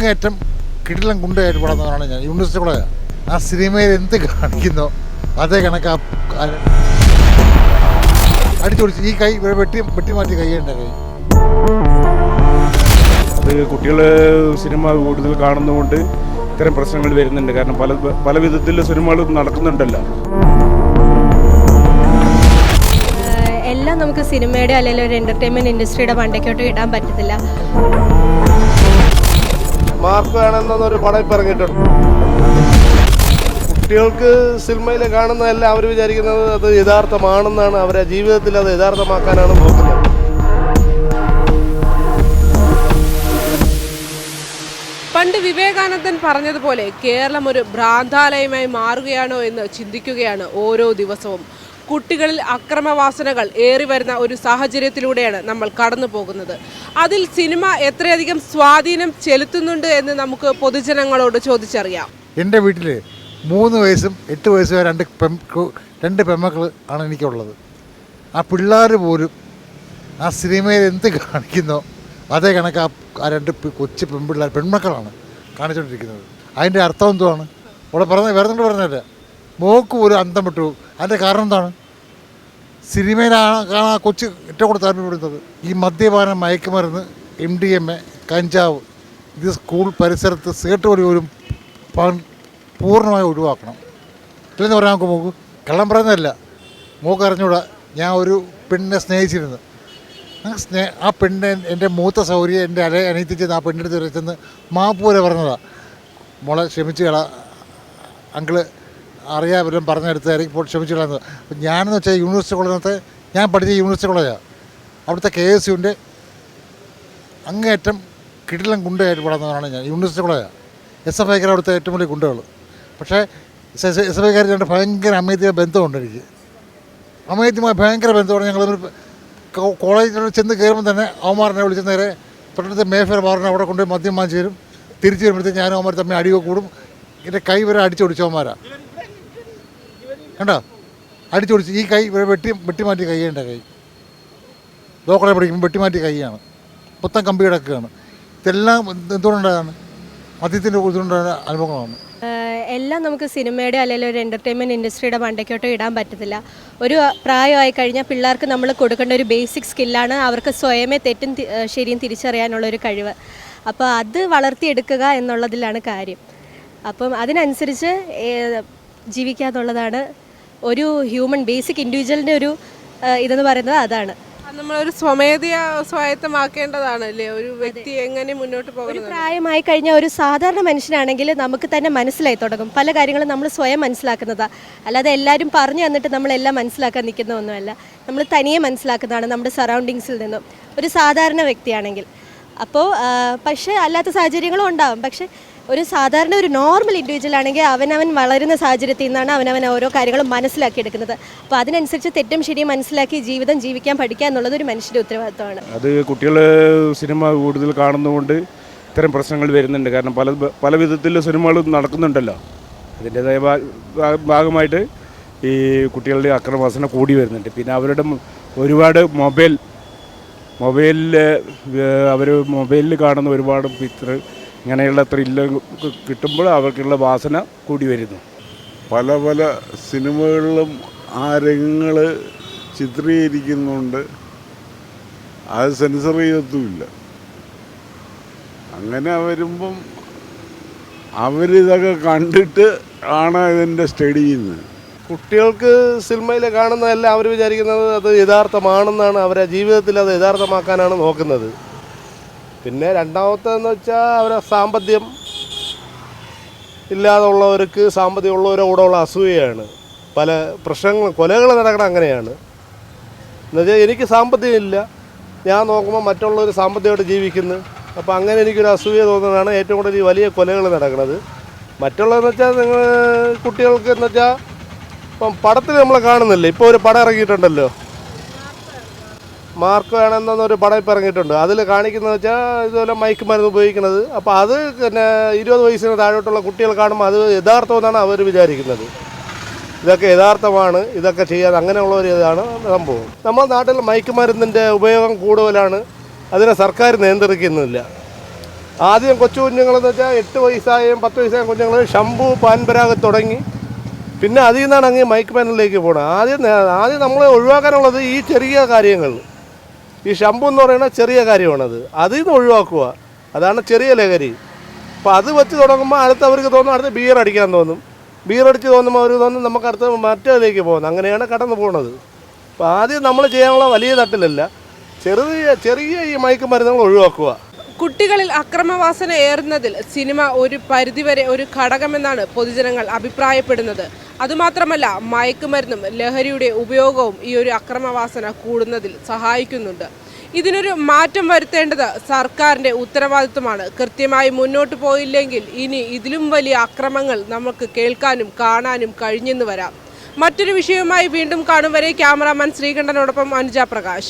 അങ്ങേയറ്റം കിടിലം ഗുണ്ടയായിട്ട് വളർന്നതാണ് ഞാൻ. യൂണിവേഴ്സിറ്റി കോളേജ് ആ സിനിമയിൽ എന്ത് കാണിക്കുന്നോ അതേ കണക്ക് ആ ഈ കൈ വെട്ടി വെട്ടി മാറ്റി കൈ എന്റെ കൈ. അത് കുട്ടികൾ സിനിമ കൂടുതൽ കാണുന്നതുകൊണ്ട് ഇത്തരം പ്രശ്നങ്ങൾ വരുന്നുണ്ട്. കാരണം പല പല വിധത്തിൽ സിനിമകൾ നടക്കുന്നുണ്ടല്ലോ. എല്ലാം നമുക്ക് സിനിമയുടെ അല്ലെങ്കിൽ ഒരു എന്റർടൈൻമെന്റ് ഇൻഡസ്ട്രിയുടെ പണ്ടേക്കോട്ട് ഇടാൻ പറ്റത്തില്ല. മാർക്ക് വേണമെന്നൊരു പടം ഇപ്പം ഇറങ്ങിയിട്ടുണ്ട്. കുട്ടികൾക്ക് സിനിമയിൽ കാണുന്നതെല്ലാം അവർ വിചാരിക്കുന്നത്. അത് യഥാർത്ഥമാണെന്നാണ് അവരെ ജീവിതത്തിൽ അത് യഥാർത്ഥമാക്കാനാണ് നോക്കുന്നത്. പണ്ട് വിവേകാനന്ദൻ പറഞ്ഞതുപോലെ കേരളം ഒരു ഭ്രാന്താലയമായി മാറുകയാണോ എന്ന് ചിന്തിക്കുകയാണ് ഓരോ ദിവസവും. കുട്ടികളിൽ അക്രമവാസനകൾ ഏറി വരുന്ന ഒരു സാഹചര്യത്തിലൂടെയാണ് നമ്മൾ കടന്നു പോകുന്നത് അതിൽ സിനിമ എത്രയധികം സ്വാധീനം ചെലുത്തുന്നുണ്ട് എന്ന് നമുക്ക് പൊതുജനങ്ങളോട് ചോദിച്ചറിയാം. എന്റെ വീട്ടിൽ മൂന്ന് വയസ്സും എട്ട് വയസ്സും രണ്ട് രണ്ട് പെമ്മക്കൾ ആണ് എനിക്കുള്ളത്. ആ പിള്ളേർ പോലും ആ സിനിമയിൽ എന്ത് കാണിക്കുന്നോ അതേ കണക്ക് ആ രണ്ട് കൊച്ചു പെൺപിള്ളേർ പെൺമക്കളാണ് കാണിച്ചുകൊണ്ടിരിക്കുന്നത് അതിന്റെ അർത്ഥം എന്തുവാണ്? ഇവിടെ പറഞ്ഞ വേറെ പറഞ്ഞല്ല മോക്ക് ഒരു അന്തം വിട്ടു. അതിന്റെ കാരണം എന്താണ്? സിനിമയിലാണ് ആ കൊച്ചു ഏറ്റവും കൂടുതൽ താല്പര്യപ്പെടുന്നത്. ഈ മദ്യപാനം മയക്കുമരുന്ന് എം ഡി എം എ കഞ്ചാവ് ഇത് സ്കൂൾ പരിസരത്ത് സേട്ട് വഴി പ- പൂർണമായി ഒഴിവാക്കണം. ഇല്ലെന്ന് പറയാൻ നമുക്ക് മോക്ക്. കള്ളം പറയുന്നതല്ല. മോക്ക് അറിഞ്ഞൂടാ. ഞാൻ ഒരു പെണ്ണിനെ സ്നേഹിച്ചിരുന്നു. സ്നേ ആ പെണ്ണിനെ എന്റെ മൂത്ത സൗകര്യം എന്റെ അല അനിയത്തി ചെന്ന് ആ പെണ്ണിന്റെ ചെന്ന് മാപ്പ് പോലെ പറഞ്ഞതാണ് മോളെ ക്ഷമിച്ചു കള അങ്കിൾ. അറിയാൻ വല്ലതും പറഞ്ഞെടുത്തായിരിക്കും ഇപ്പോൾ ക്ഷമിച്ചിട്ടുള്ളത്. ഞാനെന്ന് വെച്ചാൽ യൂണിവേഴ്സിറ്റി കോളേജിനകത്ത് ഞാൻ പഠിച്ച യൂണിവേഴ്സിറ്റി കോളേജാണ്. അവിടുത്തെ കെ എസ് യുവിന്റെ അങ്ങേയറ്റം കിടിലം ഗുണ്ടയായിട്ട് വളർന്നതാണ് ഞാൻ. യൂണിവേഴ്സിറ്റി കോളേജാണ്. എസ് എഫ് ഐക്കാർ അവിടുത്തെ ഏറ്റവും വലിയ ഗുണ്ടകൾ. പക്ഷേ എസ് എഫ് ഐക്കാർ രണ്ട് ഭയങ്കര അമേദ്യ ബന്ധമുണ്ട് എനിക്ക്. അമേദ്യമായ ഭയങ്കര ബന്ധമാണ് ഞങ്ങൾ കോളേജിൽ ചെന്ന് കയറുമ്പോൾ തന്നെ അവന്മാരനെ വിളിച്ച നേരെ തൊട്ടടുത്ത് മേഫർ ബാറിനെ അവിടെ കൊണ്ടുപോയി മദ്യം വാങ്ങിച്ചു തരും. തിരിച്ചു വരുമ്പോഴത്തേക്ക് ഞാനും അവന്മാർ തമ്മിൽ അടിയൊക്കെ കൂടും. എന്റെ കൈ വരെ അടിച്ചു അവന്മാരാ. കണ്ടോ? അടിച്ചൊടിച്ച് ഈ കൈ വെട്ടി വെട്ടിമാറ്റി കൈ. എന്റെ കൈ ലോക്കറെ പഠിക്കുമ്പോൾ വെട്ടിമാറ്റി കൈയാണ് പുത്തൻ കമ്പി കിടക്കുകയാണ്. ഇതെല്ലാം എന്തുകൊണ്ടാണ് മദ്യത്തിന്റെ ഇതുകൊണ്ടാണ് അനുഭവങ്ങളാണ്. എല്ലാം നമുക്ക് സിനിമയുടെ അല്ലെങ്കിൽ ഒരു എന്റർടൈൻമെന്റ് ഇൻഡസ്ട്രിയുടെ മണ്ടയ്ക്കോട്ടോ ഇടാൻ പറ്റത്തില്ല. ഒരു പ്രായമായി കഴിഞ്ഞാൽ പിള്ളേർക്ക് നമ്മൾ കൊടുക്കേണ്ട ഒരു ബേസിക് സ്കില്ലാണ് അവർക്ക് സ്വയമേ തെറ്റും ശരിയും തിരിച്ചറിയാനുള്ള ഒരു കഴിവ്. അപ്പോൾ അത് വളർത്തിയെടുക്കുക എന്നുള്ളതിലാണ് കാര്യം. അപ്പം അതിനനുസരിച്ച് ജീവിക്കുക എന്നുള്ളതാണ് ഒരു ഹ്യൂമൻ ബേസിക് ഇൻഡിവിജ്വലിന്റെ ഒരു ഇതെന്ന് പറയുന്നത് അതാണ്. അത് നമ്മളൊരു സ്വമേധയ സ്വായത്തമാക്കേണ്ടതാണല്ലേ ഒരു വ്യക്തി എങ്ങനെ മുന്നോട്ട് പോകുന്നത്? പ്രായമായി കഴിഞ്ഞ ഒരു സാധാരണ മനുഷ്യനാണെങ്കിൽ നമുക്ക് തന്നെ മനസ്സിലായി തുടങ്ങും. പല കാര്യങ്ങളും നമ്മൾ സ്വയം മനസ്സിലാക്കുന്നതാണ് അല്ലാതെ എല്ലാവരും പറഞ്ഞു തന്നിട്ട് നമ്മളെല്ലാം മനസ്സിലാക്കാൻ നിൽക്കുന്ന ഒന്നുമല്ല. നമ്മൾ തനിയെ മനസ്സിലാക്കുന്നതാണ് നമ്മുടെ സറൗണ്ടിങ്സിൽ നിന്നും. ഒരു സാധാരണ വ്യക്തിയാണെങ്കിൽ. അപ്പോൾ പക്ഷേ അല്ലാത്ത സാഹചര്യങ്ങളും ഉണ്ടാവും. പക്ഷേ ഒരു സാധാരണ ഒരു നോർമൽ ഇൻഡിവിജ്വൽ ആണെങ്കിൽ അവനവൻ വളരുന്ന സാഹചര്യത്തിൽ നിന്നാണ് അവനവൻ ഓരോ കാര്യങ്ങളും മനസ്സിലാക്കിയെടുക്കുന്നത് അപ്പോൾ അതിനനുസരിച്ച് തെറ്റും ശരിയും മനസ്സിലാക്കി ജീവിതം ജീവിക്കാൻ പഠിക്കുക എന്നുള്ളത് ഒരു മനുഷ്യന്റെ ഉത്തരവാദിത്തമാണ്. അത് കുട്ടികൾ സിനിമ കൂടുതൽ കാണുന്നതുകൊണ്ട് ഇത്തരം പ്രശ്നങ്ങൾ വരുന്നുണ്ട്. കാരണം പല പല വിധത്തിൽ സിനിമകൾ നടക്കുന്നുണ്ടല്ലോ. അതിന്റേതായ ഭാഗമായിട്ട് ഈ കുട്ടികളുടെ അക്രമവാസന കൂടി വരുന്നുണ്ട്. പിന്നെ അവരുടെ ഒരുപാട് മൊബൈൽ മൊബൈലിൽ അവർ മൊബൈലിൽ കാണുന്ന ഒരുപാട് പിക്ചർ ഇങ്ങനെയുള്ള ത്രില്ല് കിട്ടുമ്പോൾ അവർക്കുള്ള വാസന കൂടി വരുന്നു. പല പല സിനിമകളിലും ആ രംഗങ്ങൾ ചിത്രീകരിക്കുന്നുണ്ട്. അത് സെൻസർ ചെയ്യത്തുമില്ല. അങ്ങനെ വരുമ്പം അവരിതൊക്കെ കണ്ടിട്ട് ആണ് ഇതിന്റെ സ്റ്റഡി ചെയ്യുന്നത്. കുട്ടികൾക്ക് സിനിമയിൽ കാണുന്നതെല്ലാം അവർ വിചാരിക്കുന്നത് അത് യഥാർത്ഥമാണെന്നാണ് അവരെ ജീവിതത്തിൽ അത് യഥാർത്ഥമാക്കാനാണ് നോക്കുന്നത്. പിന്നെ രണ്ടാമത്തേന്ന് വെച്ചാൽ അവരെ സാമ്പത്തികം ഇല്ലാതുള്ളവർക്ക് സാമ്പത്തികം ഉള്ളവരുടെ കൂടെ ഉള്ള അസൂയയാണ്. പല പ്രശ്നങ്ങൾ കൊലകൾ നടക്കണം അങ്ങനെയാണ്. എന്നുവെച്ചാൽ എനിക്ക് സാമ്പത്തികം ഇല്ല. ഞാൻ നോക്കുമ്പോൾ മറ്റുള്ളവർ സാമ്പത്തികമായിട്ട് ജീവിക്കുന്നു. അപ്പോൾ അങ്ങനെ എനിക്കൊരു അസൂയ തോന്നുന്നതാണ് ഏറ്റവും കൂടുതൽ വലിയ കൊലകൾ നടക്കുന്നത് മറ്റുള്ളതെന്ന് വെച്ചാൽ നിങ്ങൾ കുട്ടികൾക്ക് എന്ന് വെച്ചാൽ ഇപ്പം പടത്തിൽ നമ്മൾ കാണുന്നില്ല? ഇപ്പോൾ ഒരു പടം ഇറങ്ങിയിട്ടുണ്ടല്ലോ. മാർക്ക് വേണമെന്നൊരു പടം ഇപ്പം ഇറങ്ങിയിട്ടുണ്ട്. അതിൽ കാണിക്കുന്നത് വെച്ചാൽ ഇതുപോലെ മയക്ക് മരുന്ന് ഉപയോഗിക്കുന്നത്. അപ്പോൾ അത് പിന്നെ ഇരുപത് വയസ്സിന് താഴോട്ടുള്ള കുട്ടികൾ കാണുമ്പോൾ അത് യഥാർത്ഥമെന്നാണ് അവർ വിചാരിക്കുന്നത്. ഇതൊക്കെ യഥാർത്ഥമാണ് ഇതൊക്കെ ചെയ്യാതെ അങ്ങനെയുള്ള ഒരു ഇതാണ് സംഭവം. നമ്മുടെ നാട്ടിൽ മയക്കുമരുന്നിന്റെ ഉപയോഗം കൂടുതലാണ്. അതിനെ സർക്കാർ നിയന്ത്രിക്കുന്നില്ല. ആദ്യം കൊച്ചു കുഞ്ഞുങ്ങളെന്ന് വെച്ചാൽ എട്ട് വയസ്സായും പത്ത് വയസ്സായ കുഞ്ഞുങ്ങൾ ഷംപു പാൻപരാഗ് തുടങ്ങി. പിന്നെ അതിൽ നിന്നാണ് അങ്ങ് മൈക്ക് മരുന്നിലേക്ക് പോകണം ആദ്യം ആദ്യം നമ്മളെ ഒഴിവാക്കാനുള്ളത് ഈ ചെറിയ കാര്യങ്ങൾ. ഈ ശമ്പു എന്ന് പറയുന്ന ചെറിയ കാര്യമാണത്. അതിൽ നിന്ന് ഒഴിവാക്കുക. അതാണ് ചെറിയ ലഹരി. അപ്പോൾ അത് വെച്ച് തുടങ്ങുമ്പോൾ അടുത്ത് അവർക്ക് തോന്നും അടുത്ത് ബിയർ അടിക്കാൻ തോന്നും. ബിയർ അടിച്ച് തോന്നുമ്പോൾ അവർ തോന്നും നമുക്ക് അടുത്ത് മറ്റേതിലേക്ക് പോകുന്നത് അങ്ങനെയാണ് കടന്നു പോകുന്നത് അപ്പോൾ ആദ്യം നമ്മൾ ചെയ്യാനുള്ള വലിയ തട്ടിലല്ല. ചെറിയ ചെറിയ ഈ മയക്ക് മരുന്നുകൾ ഒഴിവാക്കുക. കുട്ടികളിൽ അക്രമവാസന ഏറുന്നതിൽ സിനിമ ഒരു പരിധിവരെ ഒരു ഘടകമെന്നാണ് പൊതുജനങ്ങൾ അഭിപ്രായപ്പെടുന്നത്. അതുമാത്രമല്ല മയക്കുമരുന്നും ലഹരിയുടെ ഉപയോഗവും ഈ ഒരു അക്രമവാസന കൂടുന്നതിൽ സഹായിക്കുന്നുണ്ട്. ഇതിനൊരു മാറ്റം വരുത്തേണ്ടത് സർക്കാരിന്റെ ഉത്തരവാദിത്വമാണ്. കൃത്യമായി മുന്നോട്ട് പോയില്ലെങ്കിൽ ഇനി ഇതിലും വലിയ അക്രമങ്ങൾ നമുക്ക് കേൾക്കാനും കാണാനും കഴിഞ്ഞെന്ന് വരാം. മറ്റൊരു വിഷയവുമായി വീണ്ടും കാണും വരെ ക്യാമറാമാൻ ശ്രീകണ്ഠനോടൊപ്പം അനുജ പ്രകാശ്.